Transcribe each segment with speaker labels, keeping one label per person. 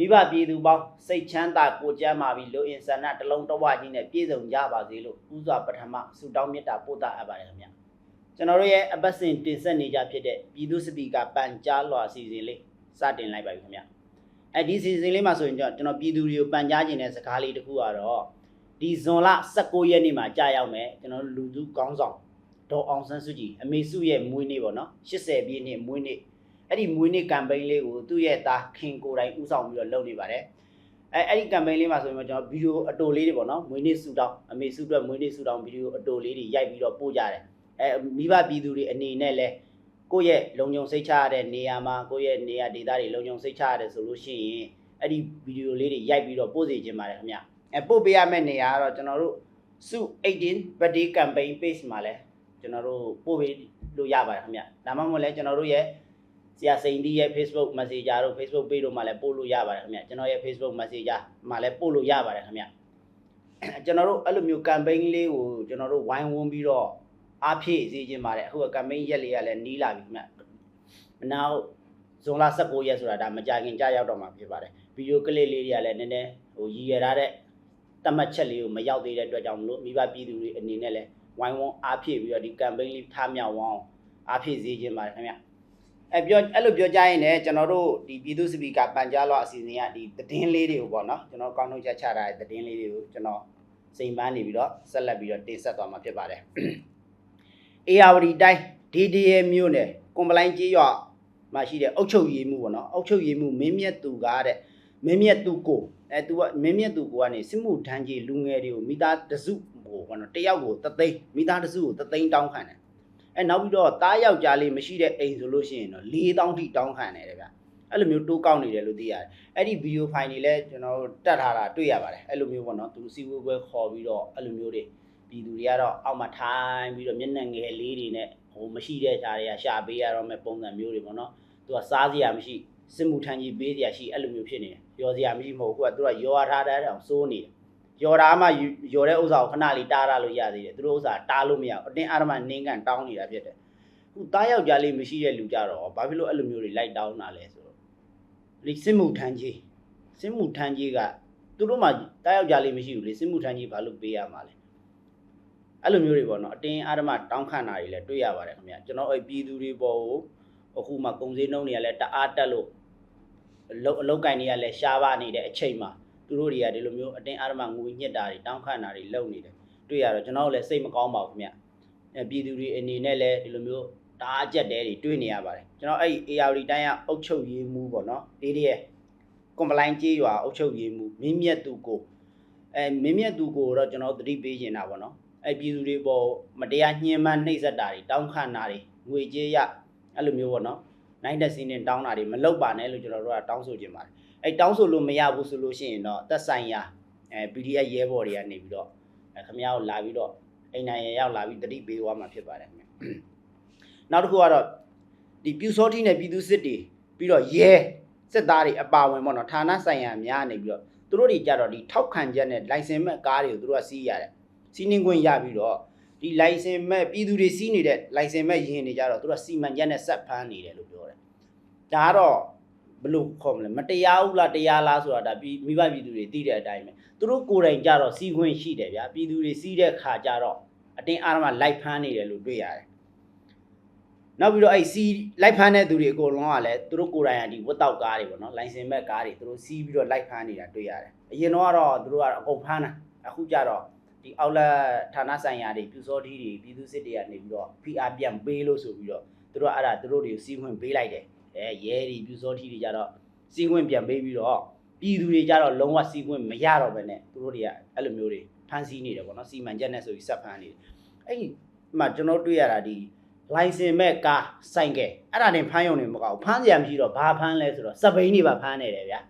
Speaker 1: မိဘပြည်သူပေါင်းစိတ်ချမ်းသာကိုယ်ကျမ်းမာပြီးလူအင်ဆန္ဒတစ်လုံးတစ်ဝကြီးနဲ့ပြည့်စုံကြပါစေလို့ဥစွာပထမဆုတောင်းမေတ္တာပို့သအပ်ပါတယ်ခင်ဗျကျွန်တော်တို့ရဲ့အပတ်စဉ်တင်ဆက်နေကြဖြစ်တဲ့ပြည်သူစပီကာပန်ကြားလွှာအစီအစဉ်လေးစတင်လိုက်ပါပြီခင်ဗျအဲဒီအစီအစဉ်လေးမှာဆိုရင်ကျွန်တော်ပြည်သူတွေကိုပန်ကြားခြင်းတဲ့စကားလေးတစ်ခုကတော့ဒီဇွန်လ16ရက်နေ့မှာကြာရောက်မယ်ကျွန်တော်တို့လူစုကောင်းဆောင်ဒေါ်အောင်ဆန်းစုကြည်အမေစုရဲ့မွေးနေ့ပေါ့နော်80ပြည့်နှစ်မွေးနေ့ အဲ့ဒီမွေးနေ့ကမ်ပိန်းလေးကိုသူ့ရဲ့သားခင်ကိုယ်တိုင်ဦးဆောင်ပြီးတော့လုပ်နေပါတယ်အဲအဲ့ဒီကမ်ပိန်းလေးမှာဆိုရင်ကျွန်တော်ဗီဒီယိုအတိုလေးတွေပေါ့နော်မွေးနေ့ဆူတောင်းအမေစုအတွက်မွေးနေ့ဆူတောင်းဗီဒီယိုအတိုလေးတွေရိုက်ပြီးတော့ပို့ကြတယ်အဲမိဘပြည်သူတွေအနေနဲ့လဲကိုယ့်ရဲ့လုံခြုံစိတ်ချရတဲ့နေရာမှာကိုယ့်ရဲ့နေရာဒေသတွေလုံခြုံစိတ်ချရတယ်ဆိုလို့ရှိရင်အဲ့ဒီဗီဒီယိုလေးတွေရိုက်ပြီးတော့ပို့စေချင်ပါတယ်ခင်ဗျအဲပို့ပေးရမယ့်နေရာကတော့ကျွန်တော်တို့စု18 birthday campaign page မှာလဲကျွန်တော်တို့ပို့ပေးလို့ရပါတယ်ခင်ဗျဒါမှမဟုတ်လဲကျွန်တော်တို့ရဲ့ ဆရာစိန်ဒီရဲ့ Facebook Messenger တို့ Facebook page တို့မှာလည်းပို့လို့ရပါတယ်ခင်ဗျကျွန်တော်ရဲ့ Facebook Messenger မှာလည်းပို့လို့ရပါတယ်ခင်ဗျကျွန်တော်တို့အဲ့လိုမျိုး campaign လေးကိုကျွန်တော်တို့ဝိုင်းဝန်းပြီးတော့အားဖြည့်စေခြင်းပါတယ်အခုက campaign ရက်လေးကလည်းနီးလာပြီခင်ဗျနောက်ဇွန်လ19ရက်ဆိုတာဒါမကြခင်ကြာရောက်တော့မှာဖြစ်ပါတယ်ဗီဒီယိုကလစ်လေးတွေကလည်းနည်းနည်းဟိုရည်ရထားတဲ့တတ်မှတ်ချက်လေးကိုမရောက်သေးတဲ့အတွက်ကြောင့်မလို့မိဘပြည်သူတွေအနေနဲ့လည်းဝိုင်းဝန်းအားဖြည့်ပြီးတော့ဒီ campaign လေးထားမြောက်အောင်အားဖြည့်စေခြင်းပါတယ်ခင်ဗျ အဲပြောအဲ့လိုပြောကြရင်လည်းကျွန်တော်တို့ဒီပြည်သူစပီကာပန်ကြားလောအစီအစဉ်ကဒီသတင်းလေးတွေကိုပေါ့နော်ကျွန်တော်ကောင်းထုတ်ချက်ချထားတဲ့သတင်းလေးတွေကိုကျွန်တော်စိန်ပန်းနေပြီးတော့ဆက်လက်ပြီးတော့တင်ဆက်သွားမှာဖြစ်ပါတယ်အေယာဝတီတိုင်း DDA မြို့နယ်ကွန်ပလိုင်းကြီးရွာမှာရှိတဲ့အုတ်ချုပ်ရည်မှုပေါ့နော်အုတ်ချုပ်ရည်မှုမင်းမြတ်သူကားတဲ့မင်းမြတ်သူကိုအဲသူကမင်းမြတ်သူကိုကနေစစ်မှုထမ်းကြီးလူငယ်တွေကိုမိသားတစုဟိုပေါ့နော်တယောက်ကိုတသိန်းမိသားတစုကိုတသိန်းတောင်းခံတယ် အဲနောက်ပြီးတော့တားယောက်ျားလေးမရှိတဲ့အိမ်ဆိုလို့ရှိရင်တော့4000ထိတောင်းခံတယ်ဗျအဲ့လိုမျိုးတိုးကောက်နေတယ်လို့သိရတယ်အဲ့ဒီဗီဒီယိုဖိုင်တွေလည်းကျွန်တော်တို့တက်ထားတာတွေ့ရပါတယ်အဲ့လိုမျိုးပေါ့နော်သူစီဝေးပွဲခေါ်ပြီးတော့အဲ့လိုမျိုးတွေပြည်သူတွေကတော့အောက်မှာထိုင်ပြီးတော့မျက်နှာငယ်လေးတွေနဲ့ဟိုမရှိတဲ့ຢာတွေကရှာပေးရတော့မဲ့ပုံစံမျိုးတွေပေါ့နော်သူကစားစရာမရှိစစ်မှုထမ်းကြီးပေးစရာရှိအဲ့လိုမျိုးဖြစ်နေတယ်ရောစရာမရှိမဟုတ်ဘူးကသူကရောထားတဲ့အောင်စိုးနေတယ် ယော်တာမှယော်တဲ့ဥစ္စာကိုခဏလေးတားရလို့ရသေးတယ်သူတို့ဥစ္စာတားလို့မရဘူးအတင်းအာရမနင်းကန်တောင်းနေတာဖြစ်တယ်ခုတားယောက်ျားလေးမရှိတဲ့လူကြတော့ဘာဖြစ်လို့အဲ့လိုမျိုးတွေလိုက်တောင်းတာလဲဆိုတော့ဒီစစ်မှုထမ်းကြီးစစ်မှုထမ်းကြီးကသူတို့မှတားယောက်ျားလေးမရှိဘူးလေစစ်မှုထမ်းကြီးဘာလို့ပေးရမှာလဲအဲ့လိုမျိုးတွေပေါ့နော်အတင်းအာရမတောင်းခံတာတွေလည်းတွေ့ရပါတယ်ခင်ဗျကျွန်တော်အဲ့ပြည်သူတွေပေါ်ကိုအခုမှကုံစည်းနှုံးတွေကလည်းတအားတက်လို့အလုတ်အလုတ်ကင်တွေကလည်းရှားပါနေတဲ့အချိန်မှာ သူတို့တွေကဒီလိုမျိုးအတင်းအဓမ္မငွေညစ်တာတွေတောင်းခံတာတွေလုပ်နေတယ်တွေ့ရတော့ကျွန်တော်တို့လည်းစိတ်မကောင်းပါဘူးခင်ဗျအဲပြည်သူတွေအနေနဲ့လည်းဒီလိုမျိုးတအားကြက်တဲတွေတွေ့နေရပါတယ်ကျွန်တော်အဲ့ဒီ AR တိုင်းကအုပ်ချုပ်ရေးမှုပေါ့နော်ဒီဒီရဲ့ကွန်ပလိုင်းကြေးရွာအုပ်ချုပ်ရေးမှုမင်းမြတ်သူကိုအဲမင်းမြတ်သူကိုတော့ကျွန်တော်သတိပေးနေတာပေါ့နော်အဲပြည်သူတွေပေါ်မတရားညှဉ်းပန်းနှိပ်စက်တာတွေတောင်းခံတာတွေငွေကြေးရအဲ့လိုမျိုးပေါ့နော်နိုင်တဲ့စီးနေတောင်းတာတွေမလုပ်ပါနဲ့လို့ကျွန်တော်တို့ကတောင်းဆိုချင်ပါတယ် အဲတောင်းဆိုလို့မရဘူးဆိုလို့ရှိရင်တော့သက်ဆိုင်ရာအဲ PDF ရဲဘော်တွေကနေပြီးတော့အဲခမ ्या ကိုလာပြီးတော့အိမ်နိုင်ရရောက်လာပြီးတတိပေးသွားမှာဖြစ်ပါတယ်ခင်ဗျနောက်တစ်ခုကတော့ဒီပြူစောတိနဲ့ပြည်သူစစ်တွေပြီးတော့ရဲစစ်သားတွေအပါဝင်ပေါ့နော်ဌာနဆိုင်ရာများနေပြီးတော့သူတို့တွေကြတော့ဒီထောက်ခံချက်နဲ့ license မဲ့ကားတွေကိုသူတို့ကစီးရတယ်စီးနှင်းခွင့်ရပြီးတော့ဒီ license မဲ့ပြည်သူတွေစီးနေတဲ့ license မဲ့ယင်တွေကြတော့သူတို့ကစီမံချက်နဲ့ဆက်ဖမ်းနေတယ်လို့ပြောတယ်ဒါကတော့ ဘယ်လို့ခေါ်မလဲမတရားဘူးလားတရားလားဆိုတာဒါပြည်မိဘပြည်သူတွေသိတဲ့အတိုင်းပဲသူတို့ကိုယ်တိုင်ကြတော့စီးခွင့်ရှိတယ်ဗျာပြည်သူတွေစီးတဲ့ခါကြတော့အတင်းအားရမလိုက်ဖမ်းနေတယ်လို့တွေ့ရတယ်နောက်ပြီးတော့အဲ့စီးလိုက်ဖမ်းတဲ့သူတွေအကုန်လုံးကလည်းသူတို့ကိုယ်တိုင်ကဒီဝတ်တောက်ကားတွေပေါ့နော်လိုင်စင်မဲ့ကားတွေသူတို့စီးပြီးတော့လိုက်ဖမ်းနေတာတွေ့ရတယ်အရင်တော့ကတော့သူတို့ကအကုန်ဖမ်းတာအခုကြတော့ဒီအောက်လက်ဌာနဆိုင်ရာတွေပြူစောထီးတွေပြည်သူစစ်တွေကနေပြီးတော့ PR ပြန်ပေးလို့ဆိုပြီးတော့သူတို့ကအဲ့ဒါသူတို့တွေကိုစီးခွင့်ပေးလိုက်တယ် အဲရဲတွေပြူစောထီတွေကြတော့စီးခွင့်ပြန်ပေးပြီးတော့ပြည်သူတွေကြတော့လုံးဝစီးခွင့်မရတော့ဘဲနဲ့သူတို့တွေကအဲ့လိုမျိုးတွေဖမ်းဆီးနေတယ်ပေါ့နော်စီမံချက်နဲ့ဆိုပြီးဆက်ဖမ်းနေတယ်အဲ့ဒီမှာကျွန်တော်တွေ့ရတာဒီ license မဲ့ကားစိုင်ကဲအဲ့ဒါနဲ့ဖမ်းရုံနေမကောက်ဘူးဖမ်းစရာမရှိတော့ဘာဖမ်းလဲဆိုတော့စပိန်တွေပါဖမ်းနေတယ်ဗျာ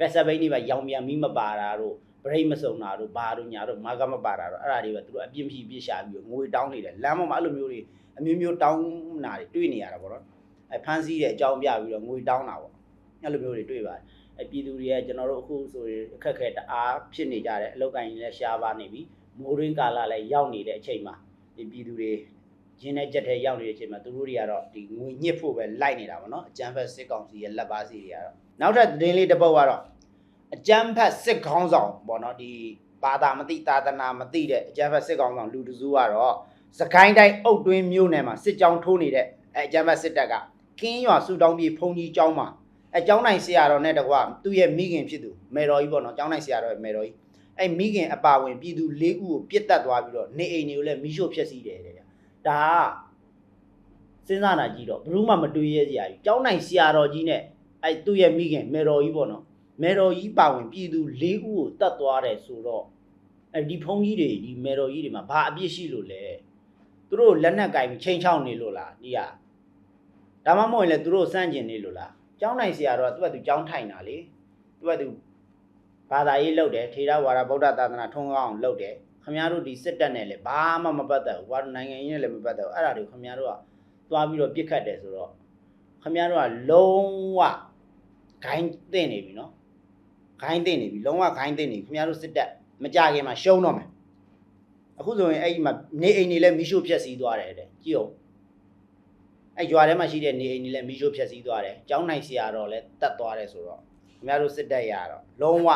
Speaker 1: ကဲစပိန်တွေပါရောင်မြန်မီးမပါတာတို့ဘရိတ်မစုံတာတို့ဘာတို့ညာတို့မာကမပါတာတို့အဲ့ဒါတွေပဲသူတို့အပြင်းဖြီးပြစ်ရှာပြီးငွေတောင်းနေတယ်လမ်းပေါ်မှာအဲ့လိုမျိုးတွေအမျိုးမျိုးတောင်းတာတွေတွေ့နေရတာပေါ့နော် အဲဖမ်းဆီးတဲ့အကြောင်းပြပြီးတော့ငွေတောင်းတာပေါ့အဲ့လိုမျိုးတွေတွေ့ပါတယ်အဲပြည်သူတွေကကျွန်တော်တို့အခုဆိုရင်အခက်အခဲတအားဖြစ်နေကြတယ်အလောက်ကိုင်းလည်းရှားပါနေပြီမိုးရင်းကာလလည်းရောက်နေတဲ့အချိန်မှာဒီပြည်သူတွေရင်းနဲ့ကြက်ထဲရောက်နေတဲ့အချိန်မှာသူတို့တွေကတော့ဒီငွေညှစ်ဖို့ပဲလိုက်နေတာပေါ့နော်အကျန်းဖက်စစ်ကောင်စီရဲ့လက်ပါစီတွေကတော့နောက်ထပ်သတင်းလေးတစ်ပုဒ်ကတော့အကြမ်းဖက်စစ်ခေါင်းဆောင်ပေါ့နော်ဒီဘာသာမသိသာသနာမသိတဲ့အကြမ်းဖက်စစ်ခေါင်းဆောင်လူတစုကတော့စကိုင်းတိုင်းအုတ်တွင်းမြို့နယ်မှာစစ်ကြောင်းထိုးနေတဲ့အဲအကြမ်းဖက်စစ်တပ်က ကင်းရွာစုတောင်းပြေဖုန်ကြီးကျောင်းမှာအဲကျောင်းနိုင်ဆရာတော်နဲ့တကွာသူ့ရဲ့မိခင်ဖြစ်သူမေတော်ကြီးပေါ့နော်ကျောင်းနိုင်ဆရာတော်ရဲ့မေတော်ကြီးအဲမိခင်အပါဝင်ပြည်သူ၄ဦးကိုပြစ်တက်သွားပြီးတော့နေအိမ်တွေကိုလည်းမိရှို့ဖျက်ဆီးတယ်တဲ့ဒါကစဉ်းစားနာကြည့်တော့ဘယ်သူမှမတွေးရဲစရာကြီးကျောင်းနိုင်ဆရာတော်ကြီးနဲ့အဲသူ့ရဲ့မိခင်မေတော်ကြီးပေါ့နော်မေတော်ကြီးပါဝင်ပြည်သူ၄ဦးကိုတတ်သွားတယ်ဆိုတော့အဲဒီဖုန်းကြီးတွေဒီမေတော်ကြီးတွေမှာဘာအပြစ်ရှိလို့လဲသူတို့လက်နက်ကင်ပြီးချိန်ချောင်းနေလို့လားဒီက ဒါမှမဟုတ်ရင်လည်းသူတို့စန့်ကျင်နေလို့လားကျောင်းနိုင်ဆရာတော့သူကသူကျောင်းထိုင်တာလေသူကသူဘာသာရေးလုပ်တယ်ထေရဝါဒဗုဒ္ဓသာသနာထုံးကောင်းအောင်လုပ်တယ်ခမည်းတော်ဒီစစ်တပ်နဲ့လည်းဘာမှမပတ်သက်ဘူးဘာလို့နိုင်ငံရေးနဲ့လည်းမပတ်သက်ဘူးအဲ့ဒါတွေခမည်းတော်ကသွားပြီးတော့ပြစ်ခတ်တယ်ဆိုတော့ခမည်းတော်ကလုံးဝဂိုင်းသိနေပြီနော်ခိုင်းသိနေပြီလုံးဝခိုင်းသိနေပြီခင်ဗျားတို့စစ်တပ်မကြခင်မှာရှုံးတော့မယ်အခုဆိုရင်အဲ့ဒီမှာနေအိမ်တွေလည်းမီးရှို့ဖျက်ဆီးသွားတယ်တဲ့ကြည့်အောင် အဲ့ရွာထဲမှာရှိတဲ့နေအိမ်တွေလည်းမီးရှို့ဖျက်ဆီးသွားတယ်ကျောင်းနိုင်ဆရာတော်လည်းတတ်သွားတယ်ဆိုတော့ခင်ဗျားတို့စစ်တပ်ရတော့လုံးဝ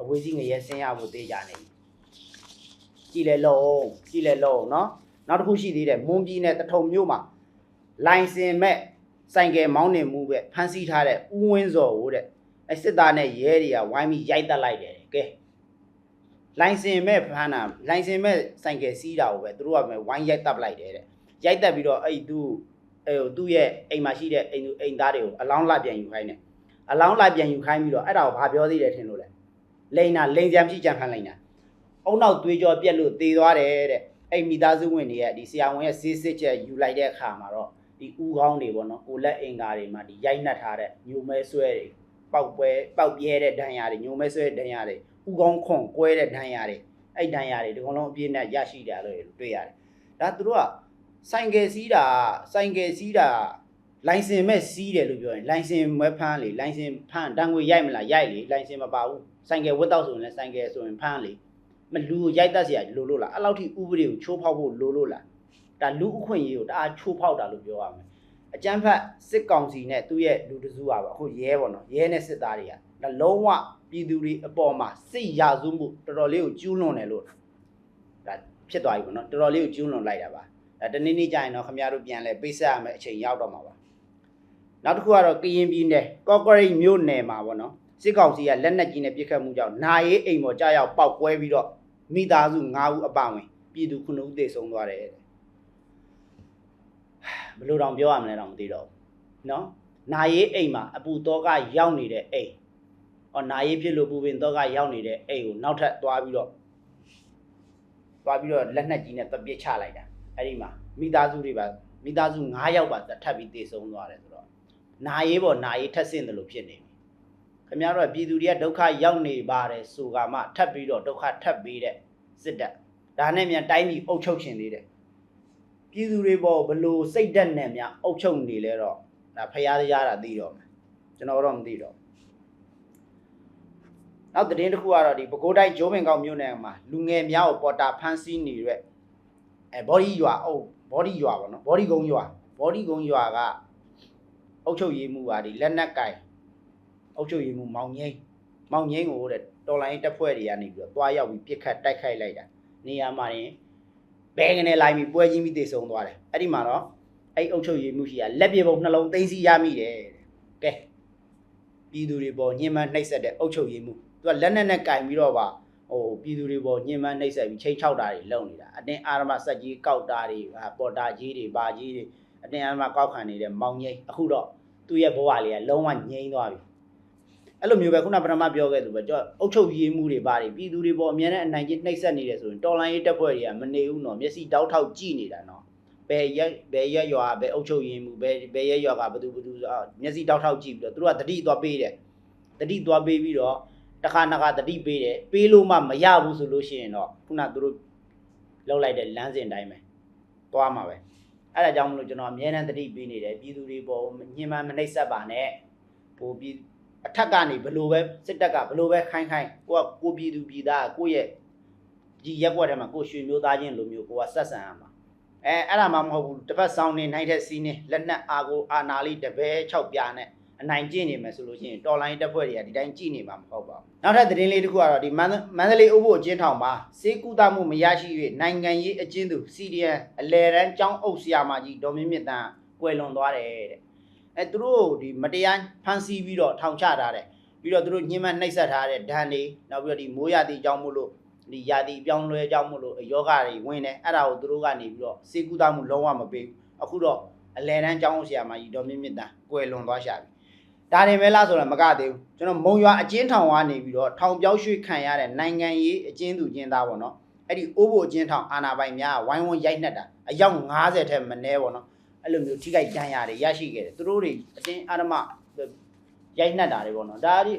Speaker 1: အဝေးကြီးငရဲဆင်းရဖို့တေးကြနေပြီကြည့်လေလုံးကြည့်လေလုံးနော်နောက်တစ်ခုရှိသေးတယ်မွန်ပြည်နယ်တထုံမြို့မှာလိုင်စင်မဲ့ဆိုင်ကယ်မောင်းနေမှုပဲဖမ်းဆီးထားတဲ့ဦးဝင်းစော်ဟိုတဲ့အဲစစ်သားနဲ့ရဲတွေကဝိုင်းပြီးရိုက်တက်လိုက်တယ်ကဲလိုင်စင်မဲ့ဖမ်းတာလိုင်စင်မဲ့ဆိုင်ကယ်စီးတာကိုပဲသူတို့ကပဲဝိုင်းရိုက်တက်လိုက်တယ်တဲ့ ရိုက်တက်ပြီးတော့အဲ့သူအဲသူ့ရဲ့အိမ်မှာရှိတဲ့အိမ်သူအိမ်သားတွေကိုအလောင်းလိုက်ပြန်ယူခိုင်းတယ်အလောင်းလိုက်ပြန်ယူခိုင်းပြီးတော့အဲ့ဒါကိုဘာပြောသေးတယ်ထင်လို့လဲလိန်နာလိန်ကြံဖြစ်ကြံဖမ်းလိုက်တာအုံနောက်သွေးကြောပြက်လို့သေသွားတယ်တဲ့အဲ့မိသားစုဝင်တွေရဲ့ဒီဆရာဝန်ရဲ့ဆေးစစ်ချက်ယူလိုက်တဲ့အခါမှာတော့ဒီဥကောင်းတွေပေါ့နော်ကိုလက်အင်္ကာတွေမှာဒီရိုက်နှက်ထားတဲ့ညိုမဲဆွဲတွေပောက်ပွဲပောက်ပြဲတဲ့ဒဏ်ရာတွေညုံမဲဆွဲတဲ့ဒဏ်ရာတွေဥကောင်းခွန်ကွဲတဲ့ဒဏ်ရာတွေအဲ့ဒဏ်ရာတွေဒီကောင်လုံးအပြည့်နဲ့ရရှိတယ်လို့တွေ့ရတယ်ဒါသူတို့က ဆိုင်ကယ်စီးတာဆိုင်ကယ်စီးတာလိုင်စင်မဲ့စီးတယ်လို့ပြောရင်လိုင်စင်မဲဖမ်းလေလိုင်စင်ဖမ်းတန်ငွေရိုက်မလားရိုက်လေလိုင်စင်မပါဘူးဆိုင်ကယ်ဝတ်တော့ဆိုရင်လည်းဆိုင်ကယ်ဆိုရင်ဖမ်းလေမလူကိုရိုက်တတ်เสียလိုလို့လားအဲ့လောက်ထိဥပဒေကိုချိုးဖောက်ဖို့လိုလို့လားဒါလူအခွင့်အရေးကိုတအားချိုးဖောက်တာလို့ပြောရမယ် အကျန်းဖတ်စစ်ကောင်စီနဲ့သူ့ရဲ့လူတစုပါပါအခုရဲပေါ့နော်ရဲနဲ့စစ်သားတွေကဒါလုံးဝပြည်သူတွေအပေါ်မှာစစ်ရာဇဝမှုတော်တော်လေးကိုကျူးလွန်တယ်လို့ဒါဖြစ်သွားပြီပေါ့နော်တော်တော်လေးကိုကျူးလွန်လိုက်တာပါ ဒါတနေ့နေ့ကျရင်တော့ခမရတို့ပြန်လဲပေးဆက်ရမယ်အချိန်ရောက်တော့မှာပါနောက်တစ်ခုကတော့ကရင်ပြည်နယ်ကော့ကရိတ်မြို့နယ်မှာပေါ့နော်စစ်ကောင်စီကလက်နက်ကြီးနဲ့ပစ်ခတ်မှုကြောင့်နာရေးအိမ်ပေါ်ကြားရောက်ပောက်ကွဲပြီးတော့မိသားစု9ဦးအပါအဝင်ပြည်သူ9ဦးသေဆုံးသွားတယ်ဘယ်လိုတောင်ပြောရမလဲတော့မသိတော့ဘူးနော်နာရေးအိမ်မှာအပူတော့ကရောက်နေတဲ့အိမ်ဟောနာရေးဖြစ်လို့ပူပင်တော့ကရောက်နေတဲ့အိမ်ကိုနောက်ထပ်သွားပြီးတော့သွားပြီးတော့လက်နက်ကြီးနဲ့တပစ်ချလိုက်တာ အဲ့ဒီမှာမိသားစုတွေပါမိသားစု9ယောက်ပါထပ်ပြီးတေဆုံးသွားတယ်ဆိုတော့နာရေးပေါ့နာရေးထက်ဆင့်တယ်လို့ဖြစ်နေပြီခင်ဗျားတို့ကပြည်သူတွေကဒုက္ခရောက်နေပါတယ်ဆိုကမှထပ်ပြီးတော့ဒုက္ခထပ်ပေးတဲ့စစ်တပ်ဒါနဲ့မြန်တိုင်းပြည်အုပ်ချုပ်ရှင်သေးတယ်ပြည်သူတွေပေါ်ဘလို့စိတ်ဓာတ်နဲ့များအုပ်ချုပ်နေလဲတော့ဒါဖရားတရားတာသိတော့မယ်ကျွန်တော်တော့မသိတော့နောက်သတင်းတစ်ခုကတော့ဒီပဲခူးတိုင်းဂျိုးပင်ကောက်မြို့နယ်မှာလူငယ်များကိုပေါ်တာဖမ်းဆီးနေတဲ့ အဲဘော်ဒီရွာအုပ်ဘော်ဒီရွာပေါ့နော်ဘော်ဒီကုန်းရွာဘော်ဒီကုန်းရွာကအုပ်ချုပ်ရေးမှုပါဒီလက်နက်ကင်အုပ်ချုပ်ရေးမှုမောင်ငိမ့်မောင်ငိမ့်ကိုတဲ့တော်လိုင်းတပ်ဖွဲ့တွေကနေပြီးတော့တွားရောက်ပြီးပြစ်ခတ်တိုက်ခိုက်လိုက်တာနေရာမှာရင်ဘဲကနေလိုက်ပြီးပွဲချင်းပြီးတေဆုံးသွားတယ်အဲ့ဒီမှာတော့အဲ့အုတ်ချုပ်ရည်မှုရှိရလက်ပြေပုံနှလုံးသိမ်းစီရမိတယ်တဲ့ကဲပြည်သူတွေပေါ်ညှဉ်းပန်းနှိပ်စက်တဲ့အုတ်ချုပ်ရည်မှုသူကလက်နဲ့နဲ့ကင်ပြီးတော့ပါ ဟိုပြည်သူတွေပေါ်ညှဉ်းပန်းနှိပ်စက်ပြီးချိန်ချောက်တာတွေလုပ်နေတာအတင်းအာရမစက်ကြီးကောက်တာတွေဟာပေါ်တာကြီးတွေဘာကြီးတွေအတင်းအာရမကောက်ခံနေတဲ့မောင်ငိမ့်အခုတော့သူ့ရဲ့ဘဝလေးကလုံးဝငြိမ်းသွားပြီအဲ့လိုမျိုးပဲခုနပထမပြောခဲ့သူပဲကြောအုတ်ချုပ်ရေးမှုတွေပါတယ်ပြည်သူတွေပေါ်အများနဲ့အနိုင်ကျင့်နှိပ်စက်နေတယ်ဆိုရင်တော်လိုင်းရေးတပ်ဖွဲ့တွေကမနေဘူးနော်မျက်စိတောက်ထောက်ကြည့်နေတာနော်ဘယ်ရက်ဘယ်ရက်ရွာဘယ်အုတ်ချုပ်ရေးမှုဘယ်ဘယ်ရက်ရွာကဘသူဘသူဆိုအော်မျက်စိတောက်ထောက်ကြည့်ပြီးတော့သူတို့ကတတိသွားပေးတယ်တတိသွားပေးပြီးတော့ တစ်ခါနှစ်ခါတတိပေးတယ်ပေးလို့မှမရဘူးဆိုလို့ရှိရင်တော့ခုနသူတို့လောက်လိုက်တဲ့လမ်းစဉ်တိုင်းပဲသွားမှာပဲအဲ့ဒါကြောင့်မလို့ကျွန်တော်အမြဲတမ်းတတိပေးနေတယ်ပြည်သူတွေပေါ်ညှဉ်းပန်းမနှိပ်စက်ပါနဲ့ဟိုပြည်အထက်ကနေဘလို့ပဲစစ်တပ်ကဘလို့ပဲခိုင်းခိုင်းကိုကကိုပြည်သူပြည်သားကိုရဲ့ဒီရက်ွက်ထဲမှာကိုရွှေမျိုးသားချင်းလိုမျိုးကိုကဆက်ဆံရမှာအဲအဲ့ဒါမှမဟုတ်ဘူးတစ်ပတ်ဆောင်နေနိုင်တဲ့စီးနေလက်နက်အာကိုအာနာလေးတပဲ6ပြားနဲ့ အအနိုင်ကျင့်နေမယ်ဆိုလို့ရှိရင်တော်လိုင်းတက်ဖွဲ့တွေကဒီတိုင်းကြည့်နေမှာမဟုတ်ပါဘူးနောက်ထပ်သတင်းလေးတစ်ခုကတော့ဒီမန္တမန္တလေးဥဖို့အကျဉ်းထောင်မှာစေကူတာမှုမရရှိ၍နိုင်ငံရေးအကျဉ်းသူ CDN အလဲရန်ကျောင်းအုပ်ဆရာမကြီးဒေါ်မင်းမြင့်တန်းကွယ်လွန်သွားတယ်တဲ့အဲသူတို့ဒီမတရားဖမ်းဆီးပြီးတော့ထောင်ချထားတယ်ပြီးတော့သူတို့ညှဉ်းပန်းနှိပ်စက်ထားတဲ့ဒဏ်တွေနောက်ပြီးတော့ဒီမိုးရသည့်အကြောင်းမို့လို့ဒီယာတီပြောင်းလဲအကြောင်းမို့လို့ယောဂတွေဝင်တယ်အဲ့ဒါကိုသူတို့ကနေပြီးတော့စေကူတာမှုလုံးဝမပေးဘူးအခုတော့အလဲရန်ကျောင်းအုပ်ဆရာမကြီးဒေါ်မင်းမြင့်တန်းကွယ်လွန်သွားရှာပြီ ဒါနေမဲလားဆိုတော့မကသေးဘူးကျွန်တော်မုံရွာအကျဉ်းထောင်ကနေပြီးတော့ထောင်ပြောက်ရွှေ့ခံရတဲ့နိုင်ငံရေးအကျဉ်းသူကျဉ်းသားပေါ့နော်အဲ့ဒီအိုးဘိုအကျဉ်းထောင်အာနာပိုင်များဝိုင်းဝန်းရိုက်နှက်တာအယောက်90ထက်မနည်းပေါ့နော်အဲ့လိုမျိုးထိခိုက်ဒဏ်ရာတွေရရှိခဲ့တယ်သူတို့တွေအတင်းအာရမရိုက်နှက်တာတွေပေါ့နော်ဒါဒီ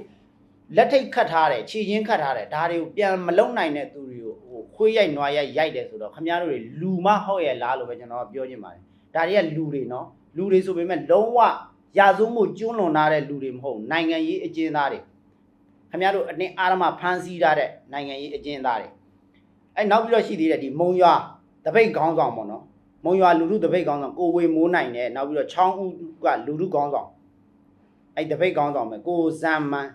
Speaker 1: လက်ထိတ်ခတ်ထားတယ်ခြေချင်းခတ်ထားတယ်ဒါတွေကိုပြန်မလုံနိုင်တဲ့သူတွေကိုဟိုခွေးရိုက်နွားရိုက်ရိုက်တယ်ဆိုတော့ခမရတို့တွေလူမဟုတ်ရဲ့လားလို့ပဲကျွန်တော်ကပြောချင်ပါတယ်ဒါတွေကလူတွေနော်လူတွေဆိုပေမဲ့လုံးဝ ရာဇဝမှုကျွန်းလွန်ထားတဲ့လူတွေမဟုတ်နိုင်ငံရေးအကျဉ်းသားတွေခင်ဗျားတို့အတင်းအာရမဖမ်းဆီးထားတဲ့နိုင်ငံရေးအကျဉ်းသားတွေအဲနောက်ပြီးတော့ရှိသေးတယ်ဒီမုံရွာတပိတ်ခေါင်းဆောင်ပေါ့နော်မုံရွာလူလူတပိတ်ခေါင်းဆောင်ကိုဝေမိုးနိုင်နဲ့နောက်ပြီးတော့ချောင်းဦးကလူလူခေါင်းဆောင်အဲတပိတ်ခေါင်းဆောင်ပဲကိုဇမ်မန်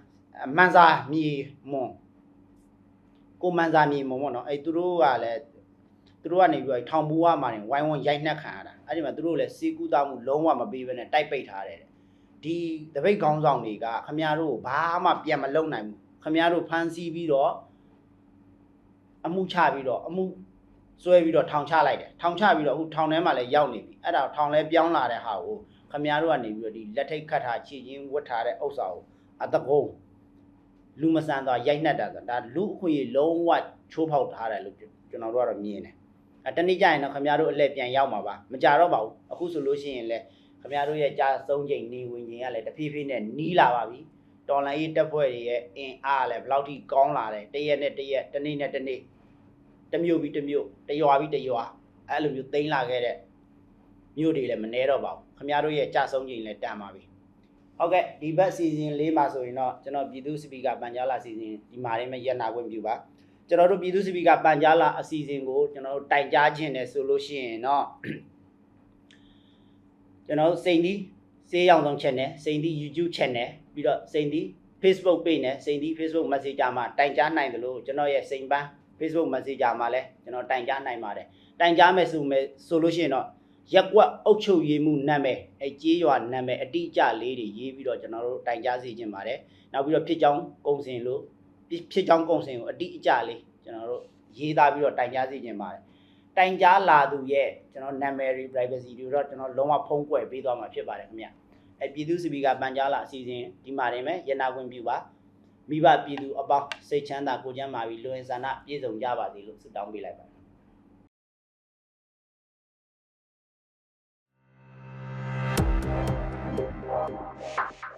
Speaker 1: မန်စာမြေမွန်ကိုမန်စာမြေမွန်ပေါ့နော်အဲသူတို့ကလည်းသူတို့ကနေပြီးတော့ထောင်ပူးဝမှာနေဝိုင်းဝန်းရိုက်နှက်ခံရတာအဲ့ဒီမှာသူတို့လည်းစီကူတာမှုလုံးဝမပေးဘဲနဲ့တိုက်ပိတ်ထားတယ်တဲ့ ဒီတပိတ်ခေါင်းဆောင်တွေကခမရတို့ကိုဘာမှပြန်မလုပ်နိုင်ဘူးခမရတို့ဖမ်းဆီးပြီးတော့အမှုချပြီးတော့အမှုဆွဲပြီးတော့ထောင်ချလိုက်တယ်ထောင်ချပြီးတော့အခုထောင်ထဲမှာလည်းရောက်နေပြီအဲ့ဒါထောင်လဲပြောင်းလာတဲ့ဟာကိုခမရတို့ကနေပြီးတော့ဒီလက်ထိတ်ခတ်ထားခြေချင်းဝတ်ထားတဲ့ဥစ္စာကိုအတကုံးလူမဆန်သွားရိုက်နှက်တာဆိုတာဒါလူအခွင့်အရေးလုံးဝချိုးဖောက်ထားတယ်လို့ကျွန်တော်တို့ကတော့မြင်တယ်အဲတနေ့ကျရင်တော့ခမရတို့အလှည့်ပြန်ရောက်မှာပါမကြတော့ပါဘူးအခုဆိုလို့ရှိရင်လည်း ခမရတို့ရဲ့ကြားဆုံးချိန်နေဝင်ချိန်ကလည်းတဖြည်းဖြည်းနဲ့နီးလာပါပြီတော်လိုင်းရေးတက်ဖွဲ့တွေရဲ့အင်အားလည်းဘယ်လောက်ထိကောင်းလာတယ်တရက်နဲ့တရက်တစ်နေ့နဲ့တစ်နေ့တစ်မျိုးပြီးတစ်မျိုးတစ်ရွာပြီးတစ်ရွာအဲ့လိုမျိုးသိမ်းလာခဲ့တဲ့မြို့တွေလည်းမနှဲတော့ပါဘူးခမရတို့ရဲ့ကြားဆုံးချိန်လည်းတန်ပါပြီဟုတ်ကဲ့ဒီဘက်စီဇန်လေးမှာဆိုရင်တော့ကျွန်တော်ပြည်သူစပီကာပန်ကြားလာစီဇန်ဒီမှာလေးမဲ့ရနာခွင့်ပြုပါကျွန်တော်တို့ပြည်သူစပီကာပန်ကြားလာအစီအစဉ်ကိုကျွန်တော်တို့တိုင်ကြားခြင်းတယ်ဆိုလို့ရှိရင်တော့ ကျွန်တော်တို့စိန်ဒီစေးရောင်ဆောင် channel စိန်ဒီ YouTube channel ပြီးတော့စိန်ဒီ Facebook page နဲ့စိန်ဒီ Facebook Messenger မှာတိုင်ကြားနိုင်တယ်လို့ကျွန်တော်ရဲ့စိန်ပန်း Facebook Messenger မှာလည်းကျွန်တော်တိုင်ကြားနိုင်ပါတယ်တိုင်ကြားမယ်ဆိုမယ်ဆိုလို့ရှိရင်တော့ရက်ကွက်အုပ်ချုပ်ရေးမှုနာမည်အဲကြေးရွာနာမည်အတိအကျလေးတွေရေးပြီးတော့ကျွန်တော်တို့တိုင်ကြားစီခြင်းပါတယ်နောက်ပြီးတော့ဖြစ်ကြောင်းကုံစင်လို့ဖြစ်ကြောင်းကုံစင်ကိုအတိအကျလေးကျွန်တော်တို့ရေးသားပြီးတော့တိုင်ကြားစီခြင်းပါတယ် တိုင်ကြားလာသူရဲ့ကျွန်တော် number privacy တွေတော့ကျွန်တော်လုံးဝဖုံးကွယ်ပေးသွားမှာဖြစ်ပါတယ်ခင်ဗျအဲပြည်သူစီပီကပန်ကြားလာအစီအစဉ်ဒီမှာတင်မယ်ရနာခွင့်ပြုပါမိဘပြည်သူအပေါင်းစိတ်ချမ်းသာကိုကျမ်းမာပြီးလူဝင်ဆန္ဒပြည့်စုံကြပါစေလို့ဆုတောင်းပေးလိုက်ပါတယ်